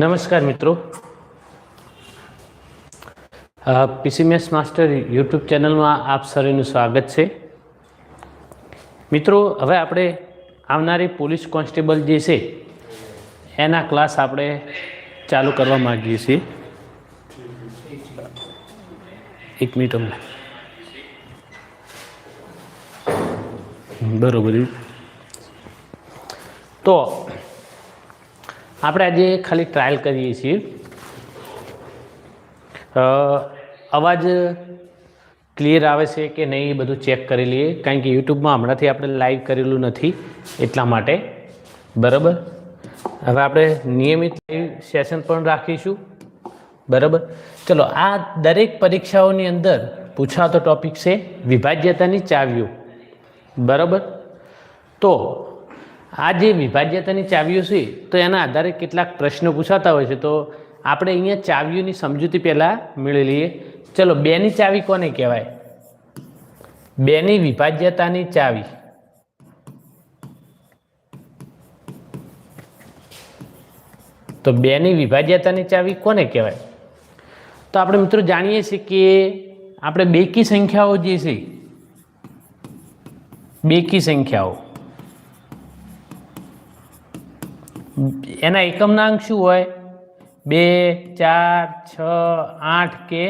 નમસ્કાર મિત્રો. પીસીએમએસ master YouTube ચેનલમાં આપ સર્વેનું સ્વાગત છે. મિત્રો, હવે આપણે આવનારી પોલીસ કોન્સ્ટેબલ જે છે, એના ક્લાસ આપણે ચાલુ કરવા માગીએ છીએ. એક મિનિટ અમને. બરોબર. તો આપણે આજે ખાલી ટ્રાયલ કરીએ છીએ. અવાજ ક્લિયર આવે છે કે નહીં એ બધું ચેક કરી લઈએ. કારણ કે યુટ્યુબમાં હમણાંથી આપણે લાઈવ કરેલું નથી એટલા માટે. બરાબર? હવે આપણે નિયમિત લાઈવ સેશન પણ રાખીશું. બરાબર? ચલો, આ દરેક પરીક્ષાઓની અંદર પૂછાતો ટોપિક છે વિભાજ્યતાની ચાવીઓ. બરાબર? તો આ જે વિભાજ્યતાની ચાવીઓ છે, તો એના આધારે કેટલાક પ્રશ્નો પૂછાતા હોય છે. તો આપણે અહીંયા ચાવીઓની સમજૂતી પહેલાં મેળવી લઈએ. ચલો, બેની ચાવી કોને કહેવાય? બેની વિભાજ્યતાની ચાવી. તો બેની વિભાજ્યતાની ચાવી કોને કહેવાય? તો આપણે મિત્રો જાણીએ છીએ કે આપણે બેકી સંખ્યાઓ જે છે, બેકી સંખ્યાઓ. એના એકમના અંક શું હોય? બે, ચાર, છ, આઠ કે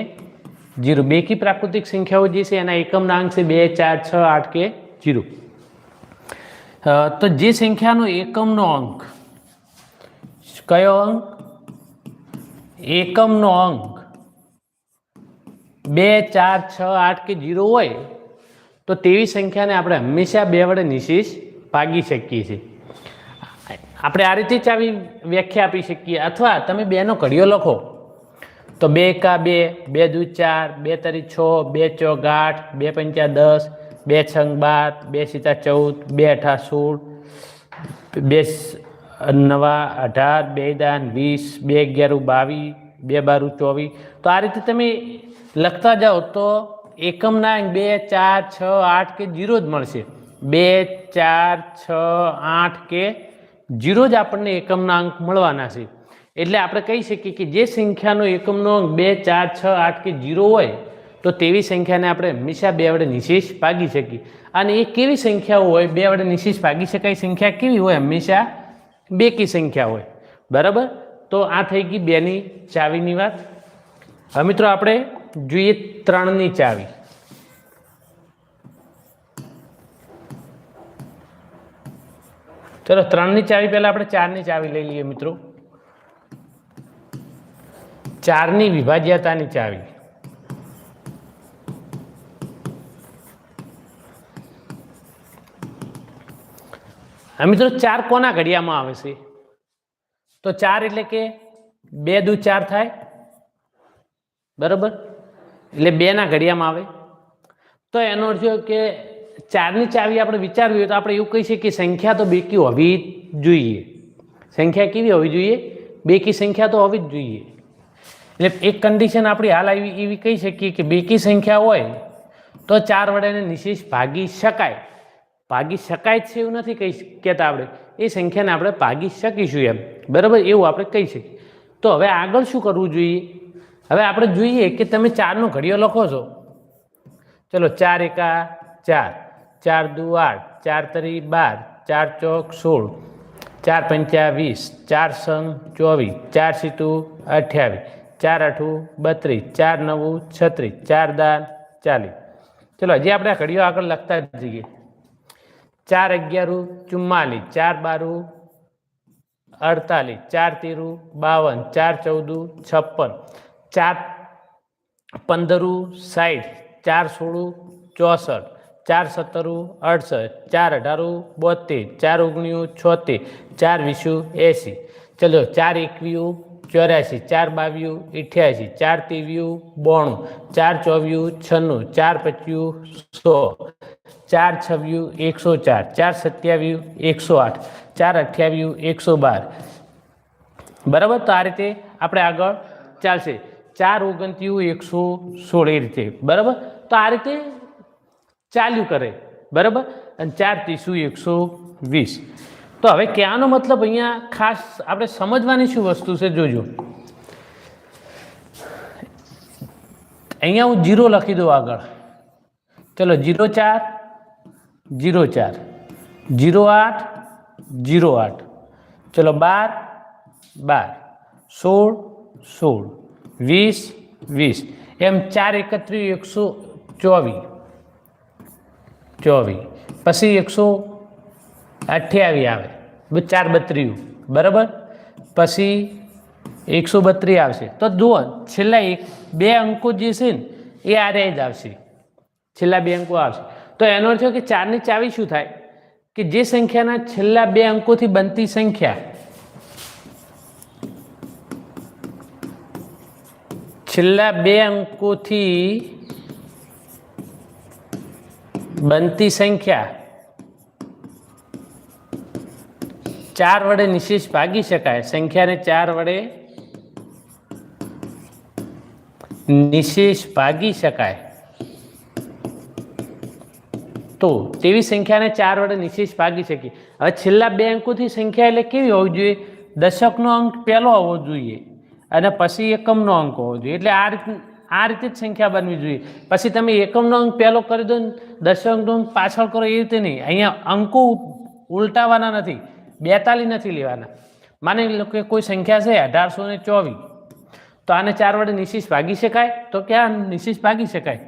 જીરો. બેકી પ્રાકૃતિક સંખ્યાઓ જે છે એના એકમના અંક છે બે, ચાર, છ, આઠ કે જીરો. તો જે સંખ્યાનો એકમનો અંક, કયો અંક? એકમનો અંક બે, ચાર, છ, આઠ કે જીરો હોય, તો તેવી સંખ્યાને આપણે હંમેશા બે વડે નિશેષ ભાગી શકીએ છીએ. આપણે આ રીતે જ આવી વ્યાખ્યા આપી શકીએ. અથવા તમે બેનો ઘડિયો લખો. તો બે એકા બે બે દુ ચાર, બે તરી છ, બે ચોક આઠ, બે પંચા દસ, બે છંગ બાર, બે સીતા ચૌદ, બે અઠા સોળ, બે નવા અઢાર, બે દાન વીસ, બે અગિયારું બાવીસ, બે બારું ચોવીસ. તો આ રીતે તમે લખતા જાઓ તો એકમના બે, ચાર, છ, આઠ કે જીરો જ મળશે. બે, ચાર, છ, આઠ કે જીરો જ આપણને એકમના અંક મળવાના છે. એટલે આપણે કહી શકીએ કે જે સંખ્યાનો એકમનો અંક બે, ચાર, છ, આઠ કે જીરો હોય, તો તેવી સંખ્યાને આપણે હંમેશા બે વડે નિશેષ ભાગી શકીએ. અને એ કેવી સંખ્યાઓ હોય, બે વડે નિશેષ ભાગી શકાય, સંખ્યા કેવી હોય, હંમેશા બેકી સંખ્યા હોય. બરાબર? તો આ થઈ ગઈ બેની ચાવીની વાત. હવે મિત્રો આપણે જોઈએ ત્રણની ચાવી. ચલો, ત્રણની ચાવી પહેલાં આપણે ચારની ચાવી લઈ લઈએ મિત્રો. ચારની વિભાજ્યતાની ચાવી. હા, મિત્રો, ચાર કોના ઘડિયામાં આવે છે? તો ચાર એટલે કે બે દુ ચાર થાય? બરાબર? એટલે બેના ઘડિયામાં આવે. તો એનો અર્થ કે ચારની ચાવી આપણે વિચારવી હોય તો આપણે એવું કહી શકીએ કે સંખ્યા તો બેકી હોવી જ જોઈએ. સંખ્યા કેવી હોવી જોઈએ? બેકી સંખ્યા તો હોવી જ જોઈએ. એટલે એક કન્ડિશન આપણી હાલ આવી, એવી કહી શકીએ કે બેકી સંખ્યા હોય તો ચાર વડે એને નિશેષ ભાગી શકાય. ભાગી શકાય છે એવું નથી કહી કહેતા આપણે. એ સંખ્યાને આપણે ભાગી શકીશું એમ. બરાબર? એવું આપણે કહી શકીએ. તો હવે આગળ શું કરવું જોઈએ? હવે આપણે જોઈએ કે તમે ચારનો ઘડિયો લખો છો. ચલો, ચાર એકા ચાર. ચાર દુ આઠ ચાર તરી બાર, ચાર ચોક સોળ, ચાર પંચા વીસ, ચાર સંગ ચોવીસ, ચાર સીતું અઠ્યાવીસ, ચાર આઠું બત્રીસ, ચાર નવું છત્રીસ, ચાર દાન ચાલીસ. ચલો, હજી આપણે ઘડીઓ આગળ લખતા જઈએ. ચાર અગિયારું ચુમ્માલીસ, ચાર બારું અડતાલીસ, ચાર તેરું બાવન, ચાર ચૌદું છપ્પન, ચાર પંદરું સાઠ ચાર સોળું ચોસઠ ચાર સત્તરું, અડસઠ, ચાર અઢારું બોતેર ચાર ઓગણીયું છોતેર ચાર વીસું એંસી ચલો, ચાર એકવીયું ચોર્યાસી ચાર બાવીયું અઠ્યાસી ચાર ત્રેવીયું બોણું, ચાર ચોવીયું છન્નું, ચાર પચીયું સો. ચાર છવ્યું એકસો ચાર. ચાર સત્યાવીયું એકસો આઠ. ચાર અઠ્યાવીયું એકસો બાર. બરાબર? તો આ રીતે આપણે આગળ ચાલશે. ચાર ઓગણત્રીયું એકસો સોળ એ રીતે. બરાબર? તો આ રીતે ચાલ્યું કરે. બરાબર? અને ચાર ત્રીસું એકસો વીસ. તો હવે કહેવાનો મતલબ અહીંયા ખાસ આપણે સમજવાની શું વસ્તુ છે જોજો. અહીંયા હું જીરો લખી દઉં આગળ. ચલો, જીરો ચાર જીરો ચાર. જીરો આઠ જીરો આઠ. ચલો, બાર બાર. સોળ સોળ. વીસ વીસ. એમ ચાર એકત્રીસ, એકસો ચોવીસ. ચોવીસ. પછી એકસો અઠ્યાવીસ આવે. ચાર બત્રીયું બરાબર? પછી એકસો બત્રીસ આવશે. તો જુઓ, છેલ્લા એક, બે અંકો જે છે ને, એ આરે જ આવશે. છેલ્લા બે અંકો આવશે. તો એનો અર્થ કે ચારની ચાવી શું થાય? કે જે સંખ્યાના છેલ્લા બે અંકોથી બનતી સંખ્યા, છેલ્લા બે અંકોથી બનતી સંખ્યા ચાર વડે નિશેષ ભાગી શકાય. સંખ્યાને ચાર વડે નિશેષ ભાગી શકાય. તો તેવી સંખ્યાને ચાર વડે નિશેષ ભાગી શકીએ. હવે છેલ્લા બે અંકોથી સંખ્યા એટલે કેવી હોવી જોઈએ? દશકનો અંક પહેલો હોવો જોઈએ અને પછી એકમનો અંક હોવો જોઈએ. એટલે આ રીત આ રીતે જ સંખ્યા બનવી જોઈએ. પછી તમે એકમનો અંક પહેલો કરી દો ને, દશકનો અંક પાછળ કરો, એ રીતે નહીં. અહીંયા અંકો ઉલટાવાના નથી. બેતાલી નથી લેવાના. માની લો કે કોઈ સંખ્યા છે અઢારસો ને ચોવીસ. તો આને ચાર વડે નિશિષ ભાગી શકાય? તો ક્યાં નિશિષ ભાગી શકાય?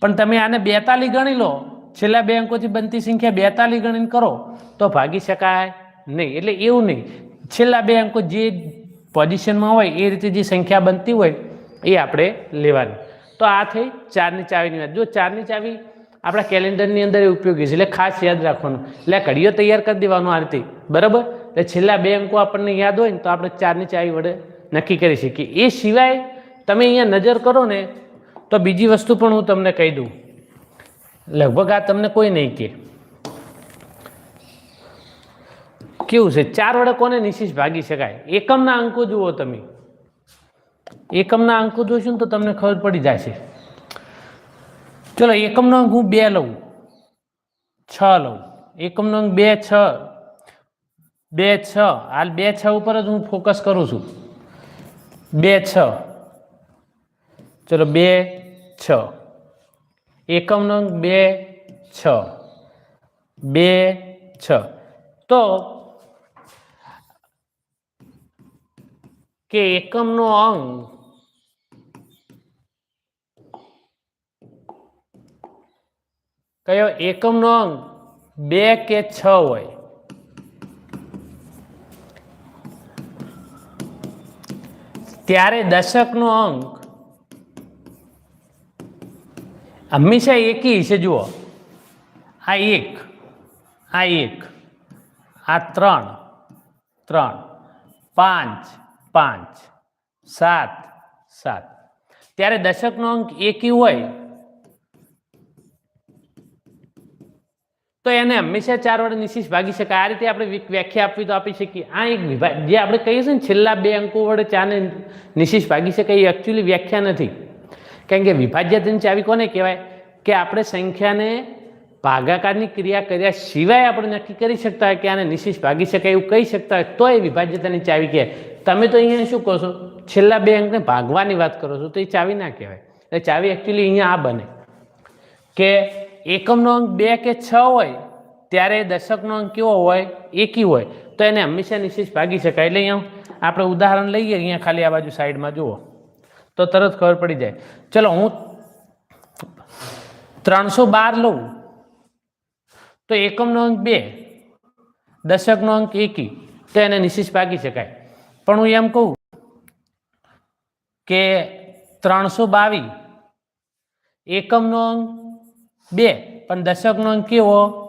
પણ તમે આને બેતાલી ગણી લો, છેલ્લા બે અંકોથી બનતી સંખ્યા બેતાલી ગણીને કરો, તો ભાગી શકાય નહીં. એટલે એવું નહીં. છેલ્લા બે અંકો જે પોઝિશનમાં હોય, એ રીતે જે સંખ્યા બનતી હોય એ આપણે લેવાની. તો આ થઈ ચારની ચાવીની વાત. જો ચારની ચાવી આપણા કેલેન્ડરની અંદર ઉપયોગી છે, એટલે ખાસ યાદ રાખવાનું. એટલે ઘડીઓ તૈયાર કરી દેવાનું આ રીતે. બરાબર? એટલે છેલ્લા બે અંકો આપણને યાદ હોય ને, તો આપણે ચારની ચાવી વડે નક્કી કરી શકીએ. એ સિવાય તમે અહીંયા નજર કરો ને, તો બીજી વસ્તુ પણ હું તમને કહી દઉં. લગભગ આ તમને કોઈ નહીં કે કેવું છે? ચાર વડે કોને નિશિષ ભાગી શકાય? એકમના અંકો જુઓ તમે. એકમના અંકો જોઈશું તો તમને ખબર પડી જશે ચલો, એકમનો અંક હું બે લઉં. છ લઉં. એકમનો અંક બે, છ. બે, છ. હાલ બે, છ ઉપર જ હું ફોકસ કરું છું. બે, છ. ચલો, બે, છ. એકમનો અંક બે, છ. બે, છ. તો કે એકમનો અંક કયો એકમનો અંક બે કે છ હોય? ત્યારે દશકનો અંક હંમેશા એકી છે, જુઓ. આ એક આ એક, આ ત્રણ ત્રણ, પાંચ પાંચ, સાત સાત. ત્યારે દશકનો અંક એકી હોય તો એને હંમેશા ચાર વડે નિશેષ ભાગી શકાય. આ રીતે આપણે વ્યાખ્યા આપવી તો આપી શકીએ. આ એક વિભાગ જે આપણે કહીએ છીએ ને, છેલ્લા બે અંકો વડે ચારને નિશેષ ભાગી શકાય એ એકચ્યુઅલી વ્યાખ્યા નથી. કારણ કે વિભાજ્યતાની ચાવી કોને કહેવાય? કે આપણે સંખ્યાને ભાગાકારની ક્રિયા કર્યા સિવાય આપણે નક્કી કરી શકતા હોય કે આને નિશેષ ભાગી શકાય એવું કહી શકતા હોય, તો એ વિભાજ્યતાની ચાવી કહેવાય. તમે તો અહીંયા શું કહો છો? છેલ્લા બે અંકને ભાગવાની વાત કરો છો, તો એ ચાવી ના કહેવાય. એટલે ચાવી એકચ્યુઅલી અહીંયા આ બને. કે એકમનો અંક બે કે છ હોય, ત્યારે દશકનો અંક કેવો હોય, એકી હોય, તો એને હંમેશા નિશેષ ભાગી શકાય. એટલે અહીંયા આપણે ઉદાહરણ લઈએ, અહીંયા ખાલી આ બાજુ સાઈડમાં જુઓ. તો તરત ખબર પડી જાય. ચલો, હું ત્રણસો બાર લઉં. તો એકમનો અંક બે, દશકનો અંક એકી, તો એને નિશેષ ભાગી શકાય. પણ હું એમ કહું કે ત્રણસો બાવીસ, એકમનો અંક બે. પણ દશકનો અંક કેવો?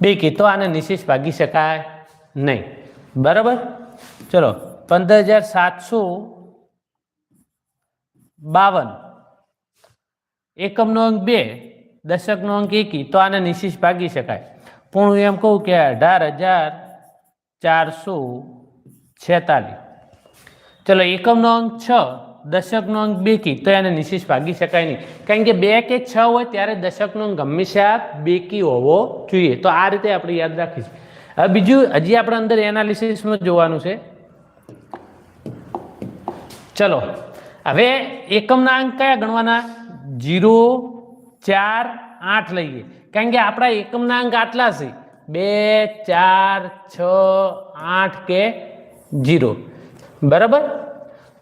બે કીધો આને નિશેષ ભાગી શકાય નહીં. બરાબર? ચલો પંદર હજાર સાતસો બાવન. એકમનો અંક બે, દશકનો અંક એકી, તો આને નિશેષ ભાગી શકાય. પણ હું એમ કહું કે અઢાર હજાર ચારસો છેતાલીસ. ચલો, એકમનો અંક છ. દશકનો અંક બેકી તો એને નિશેષ ભાગી શકાય નહીં. કારણ કે બે કે છ હોય ત્યારે દશકનો અંક હંમેશા બેકી હોવો જોઈએ. તો આ રીતે આપણે યાદ રાખીશું. હવે બીજું, હજી આપણે અંદર એનાલિસિસમાં જોવાનું છે. ચલો, હવે એકમના અંક કયા ગણવાના? જીરો, ચાર, આઠ લઈએ. કારણ કે આપણા એકમના અંક આટલા છે. બે, ચાર, છ, આઠ કે જીરો. બરાબર?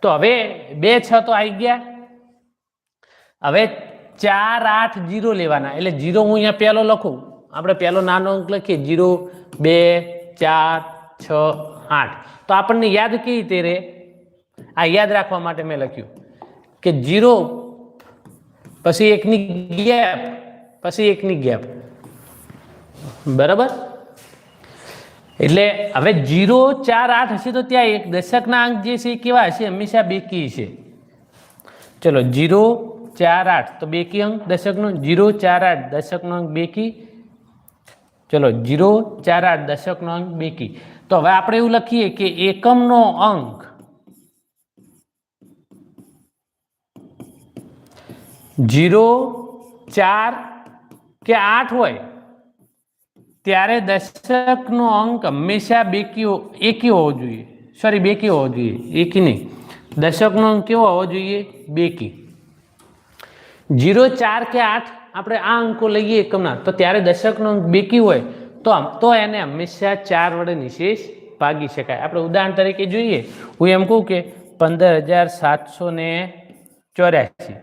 તો હવે બે છ તો આવી ગયા. હવે ચાર આઠ જીરો લેવાના. એટલે જીરો હું અહીંયા પહેલો લખું. આપણે પહેલો નાનો અંક લખીએ. જીરો, બે, ચાર, છ, આઠ. તો આપણને યાદ કેવી રીતે રે આ યાદ રાખવા માટે મેં લખ્યું કે જીરો પછી એકની ગેપ, પછી એકની ગેપ. બરાબર? એટલે હવે જીરો, ચાર, આઠ હશે તો ત્યાં એક દશકના અંક જે છે એ કેવા હશે? હંમેશા બેકી છે ચલો, જીરો, ચાર, આઠ. તો બેકી અંક દશકનો? જીરો, ચાર, આઠ દશકનો અંક બેકી. ચલો, જીરો, ચાર, આઠ દશકનો અંક બેકી. તો હવે આપણે એવું લખીએ કે એકમનો અંક જીરો, ચાર કે આઠ હોય? ત્યારે દશકનો અંક હંમેશા બેકી એકી હોવો જોઈએ. સોરી બેકી હોવો જોઈએ. એકી નહીં. દશકનો અંક કેવો હોવો જોઈએ? બેકી. જીરો ચાર કે આઠ? આપણે આ અંકો લઈએ એકમના. તો ત્યારે દશકનો અંક બેકી હોય, તો તો એને હંમેશા ચાર વડે નિશેષ ભાગી શકાય. આપણે ઉદાહરણ તરીકે જોઈએ. હું એમ કહું કે પંદર હજાર સાતસો ને ચોર્યાસી.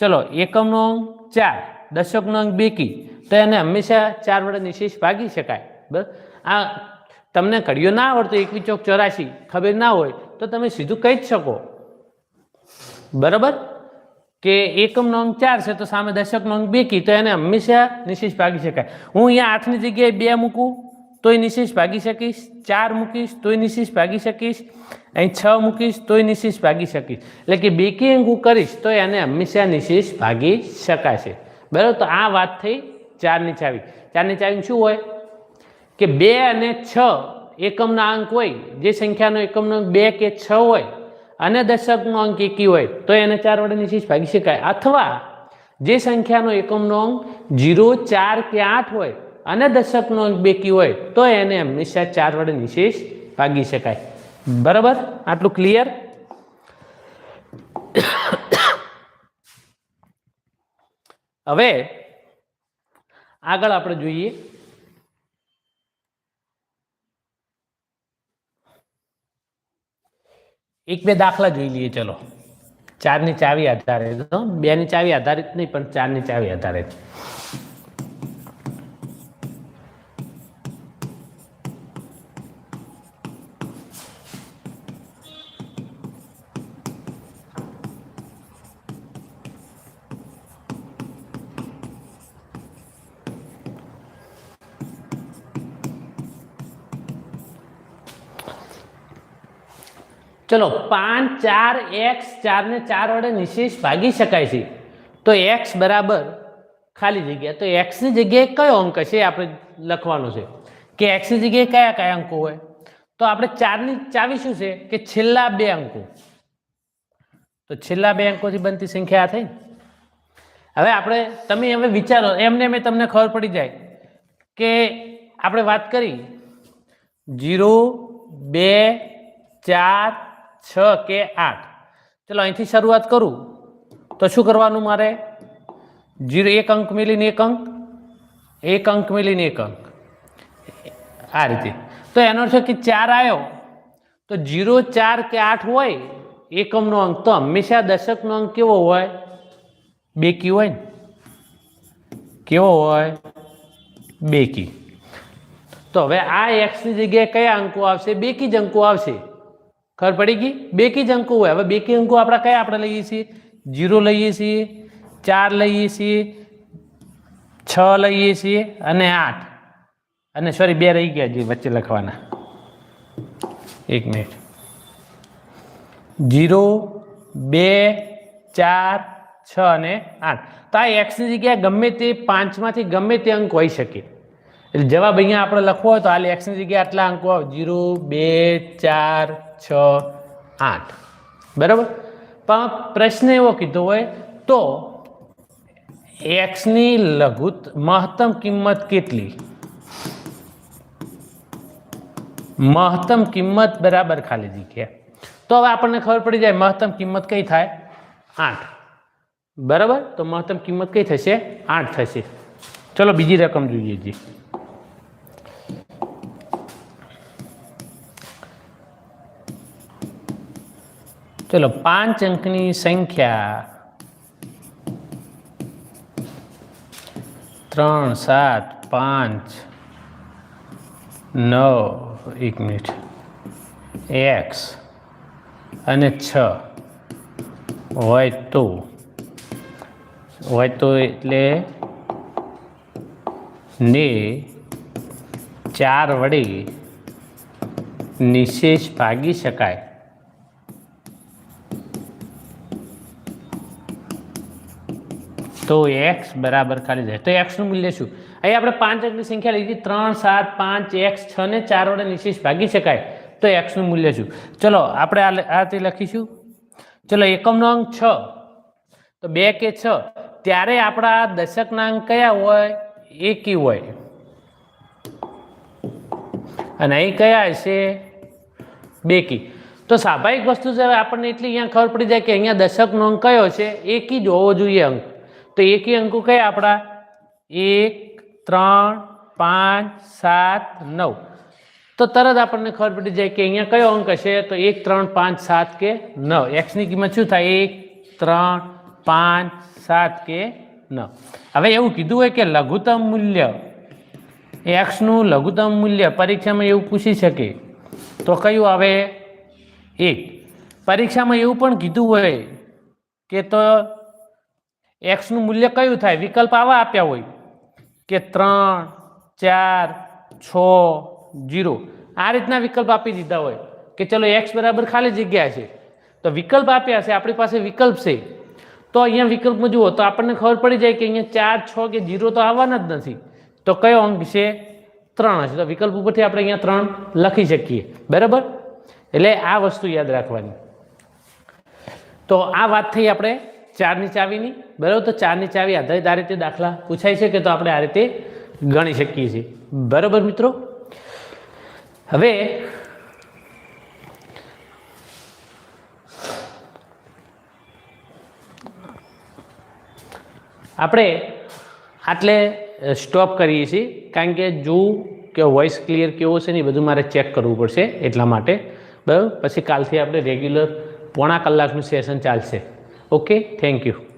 ચલો, એકમનો અંક ચાર. દશકનો અંક બેકી, તો એને હંમેશા ચાર વડે નિશેષ ભાગી શકાય. બરાબર આ તમને કડિયો ના આવડતો એકવી ચોક ચોરાશી ખબર ના હોય તો તમે સીધું કહી જ શકો. બરાબર? કે એકમનો અંક ચાર છે તો સામે દશકનો અંક બેકી, તો એને હંમેશા નિશેષ ભાગી શકાય. હું અહીંયા આઠની જગ્યાએ બે મૂકું, તોય નિશેષ ભાગી શકીશ. ચાર મૂકીશ, તોય નિશેષ ભાગી શકીશ. અહીં છ મૂકીશ, તોય નિશેષ ભાગી શકીશ. એટલે કે બેકી અંક હું કરીશ, તો એને હંમેશા નિશેષ ભાગી શકાશે. બરાબર? તો આ વાત થઈ ચારની ચાવી. ચારની ચાવી શું હોય? કે બે અને છ એકમના અંક હોય, જે સંખ્યાનો એકમનો બે કે છ હોય, અને દશકનો અંક એકી હોય, તો એને ચાર વડે નિશેષ ભાગી શકાય. અથવા જે સંખ્યાનો એકમનો અંક જીરો, ચાર કે આઠ હોય, અને દશકનો અંક બેકી હોય, તો એને હંમેશા ચાર વડે નિશેષ ભાગી શકાય. બરાબર? આટલું ક્લિયર હવે આગળ આપણે જોઈએ. એક બે દાખલા જોઈ લઈએ, ચલો. ચારની ચાવી આધારિત બે બેની ચાવી આધારિત નહીં, પણ ચારની ચાવી આધારિત ચલો પાંચ ચાર એક્સ ચારને ચાર વડે નિશેષ ભાગી શકાય છે. તો એક્સ બરાબર ખાલી જગ્યા, તો એક્સની જગ્યાએ કયો અંક છે આપણે લખવાનું છે? કે એક્સની જગ્યાએ કયા કયા અંકો હોય? તો આપણે ચારની, ચાવી શું છે? કે છેલ્લા બે અંકો. તો છેલ્લા બે અંકોથી બનતી સંખ્યા આ થઈ. હવે આપણે, તમે હવે વિચારો, એમને મેં તમને ખબર પડી જાય કે આપણે વાત કરી. જીરો, બે, ચાર છ કે આઠ. ચલો, અહીંથી શરૂઆત કરું. તો શું કરવાનું મારે? જીરો, એક અંક મિલીને એક અંક? એક અંક મિલીને એક અંક. આ રીતે. તો એનો અર્થ કે ચાર આવ્યો. તો જીરો, ચાર કે આઠ હોય, એકમનો અંક તો હંમેશા દશકનો અંક કેવો હોય? બેકી હોય ને? કેવો હોય? બેકી. તો હવે આ એક્સની જગ્યાએ કયા અંકો આવશે? બેકી જ અંકો આવશે. ખબર પડી ગઈ? બેકી જ અંકો હોય. હવે બેકી અંકો આપણા કયા આપણે લઈએ છીએ? જીરો લઈએ છીએ, ચાર લઈએ છીએ, છ લઈએ છીએ અને આઠ. અને સોરી બે રહી ગયા જે વચ્ચે લખવાના. એક મિનિટ જીરો, બે, ચાર, છ અને આઠ. તો આ એક્સની જગ્યાએ ગમે તે પાંચમાંથી ગમે તે અંક હોઈ શકે. એટલે જવાબ અહીંયા આપણે લખવો હોય તો હાલ એક્સની જગ્યાએ આટલા અંકો આવે. જીરો, બે, ચાર છ, આઠ. બરાબર? પણ પ્રશ્ન એવો કીધો હોય, તો એક્સની લઘુત મહત્તમ કિંમત કેટલી? મહત્તમ કિંમત બરાબર ખાલી જગ્યા. તો હવે આપણને ખબર પડી જાય મહત્તમ કિંમત કઈ થાય? આઠ. બરાબર? તો મહત્તમ કિંમત કઈ થશે? આઠ થશે. ચલો બીજી રકમ જોઈએ જી. ચલો પાંચ અંકની સંખ્યા. ત્રણ, સાત, પાંચ, નવ, એક મિનિટ. એક્સ અને છ હોય તો હોય તો એટલે ને ચાર વડે નિશેષ ભાગી શકાય. તો એક્સ બરાબર ખાલી જાય. તો એક્સનું મૂલ્ય શું? અહીં આપણે પાંચ અંકની સંખ્યા લીધી. ત્રણ, સાત, પાંચ એક્સ છ ને ચાર વડે નિશેષ ભાગી શકાય. તો એક્સનું મૂલ્ય શું? ચલો, આપણે આ લ- આ તે લખીશું. ચલો, એકમનો અંક છ. તો બે કે છ? ત્યારે આપણા દશકના અંક કયા હોય? એકી હોય. અને અહીં કયા હશે? બેકી તો સ્વાભાવિક વસ્તુ છે આપણને એટલી અહીંયા ખબર પડી જાય કે અહીંયા દશકનો અંક કયો છે? એકી જ હોવો જોઈએ અંક. તો એકી અંકો કયા આપણા? એક, ત્રણ, પાંચ, સાત, નવ. તો તરત આપણને ખબર પડી જાય કે અહીંયા કયો અંક હશે તો એક, ત્રણ, પાંચ, સાત કે નવ. એક્સની કિંમત શું થાય? એક, ત્રણ, પાંચ, સાત કે નવ. હવે એવું કીધું હોય કે લઘુત્તમ મૂલ્ય એક્સનું લઘુત્તમ મૂલ્ય પરીક્ષામાં એવું પૂછી શકે. તો કયું આવે? એક. પરીક્ષામાં એવું પણ કીધું હોય કે તો એક્સનું મૂલ્ય કયું થાય? વિકલ્પ આવા આપ્યા હોય કે ત્રણ, ચાર, છ, જીરો. આ રીતના વિકલ્પ આપી દીધા હોય કે ચલો એક્સ બરાબર ખાલી જગ્યા છે. તો વિકલ્પ આપ્યા છે, આપણી પાસે વિકલ્પ છે. તો અહીંયા વિકલ્પમાં જુઓ, તો આપણને ખબર પડી જાય કે અહીંયા ચાર, છ કે જીરો તો આવવાના જ નથી. તો કયો અંક છે? ત્રણ હશે તો વિકલ્પ ઉપરથી આપણે અહીંયા ત્રણ લખી શકીએ. બરાબર? એટલે આ વસ્તુ યાદ રાખવાની. તો આ વાત થઈ આપણે ચારની ચાવીની? બરાબર, તો ચારની ચાવી આધારિત આ રીતે દાખલા પૂછાય છે કે તો આપણે આ રીતે ગણી શકીએ છીએ. બરાબર મિત્રો? હવે આપણે આટલે સ્ટોપ કરીએ છીએ, કારણ કે જોવું કે વોઇસ ક્લિયર કેવો છે ને એ બધું મારે ચેક કરવું પડશે એટલા માટે. બરાબર, પછી કાલથી આપણે રેગ્યુલર પોણા કલાકનું સેશન ચાલશે. okay thank you.